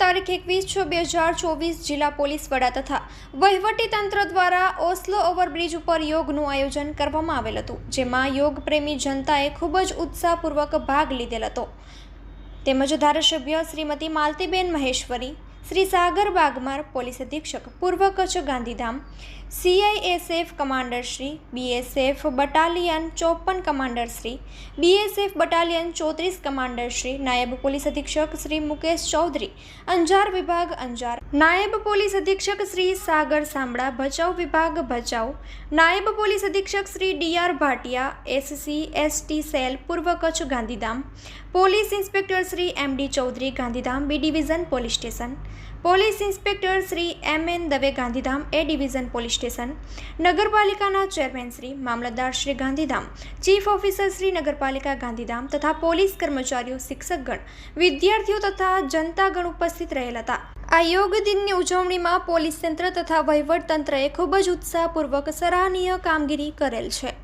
તારીખ એકવીસ છ બે હજાર ચોવીસ જિલ્લા પોલીસ વડા તથા વહીવટી તંત્ર દ્વારા ઓસ્લો ઓવરબ્રિજ ઉપર યોગનું આયોજન કરવામાં આવેલ હતું, જેમાં યોગ પ્રેમી જનતાએ ખૂબ જ ઉત્સાહપૂર્વક ભાગ લીધેલ હતો. તેમજ ધારાસભ્ય શ્રીમતી માલતીબેન મહેશ્વરી શ્રી સાગર બાગમાર પોલીસ અધિક્ષક, પૂર્વ Kutch Gandhidham CISF commander Shri BSF battalion ચોપન કમાન્ડર શ્રી બીએસએફ બટાલિયન ચોત્રીસ કમાન્ડર શ્રી, નાયબ પોલીસ અધિક્ષક શ્રી મુકેશ ચૌધરી, અંજાર વિભાગ અંજાર, નાયબ પોલીસ અધિક્ષક શ્રી સાગર સાંબળા, ભચાઉ વિભાગ ભચાઉ, નાયબ પોલીસ અધિક્ષક Shri DR Bhatia SC ST cell, પૂર્વ Kutch Gandhidham, police inspector Shri MD Chaudhary Gandhidham B division police station police inspector Shri M N Dave Gandhidham A division police station. નગરપાલિકાના chairman Shri મામલતદાર Shri Gandhidham, chief officer Shri નગરપાલિકા ગાંધીધામ તથા police કર્મચારીઓ, શિક્ષકગણ, વિદ્યાર્થીઓ તથા જનતાગણ ઉપસ્થિત રહેલા હતા. આ યોગ દિનની ઉજવણીમાં પોલીસ તંત્ર તથા વહીવટ તંત્રએ ખૂબ જ ઉત્સાહપૂર્વક સરાહનીય કામગીરી કરેલ છે.